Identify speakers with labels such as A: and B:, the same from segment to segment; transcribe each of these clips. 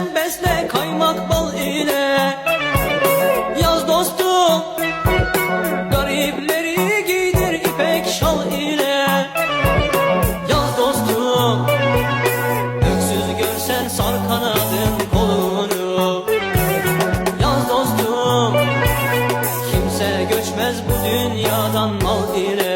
A: sen besle kaymak bal ile. Yaz dostum Garipleri giydir ipek şal ile. Yaz dostum Öksüz görsen sar kanadın kolunu. Yaz dostum Kimse göçmez bu dünyadan mal ile.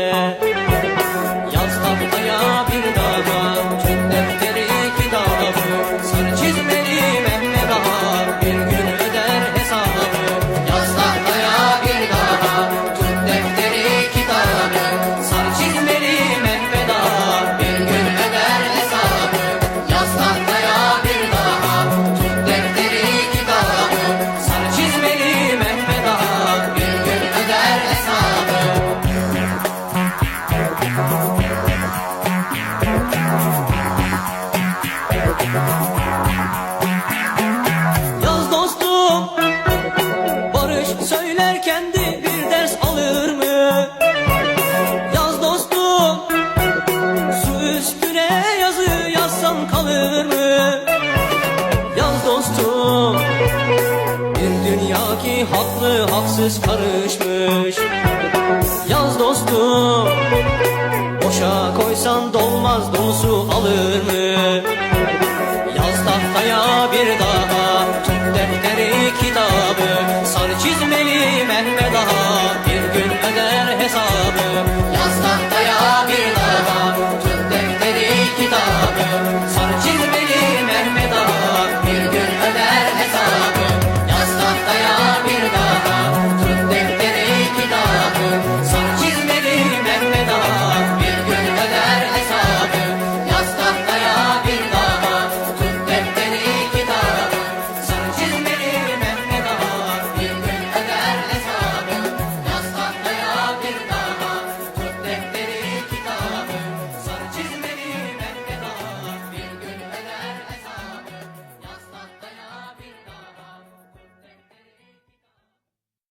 A: Mı? Yaz dostum Bir dünya ki haklı haksız karışmış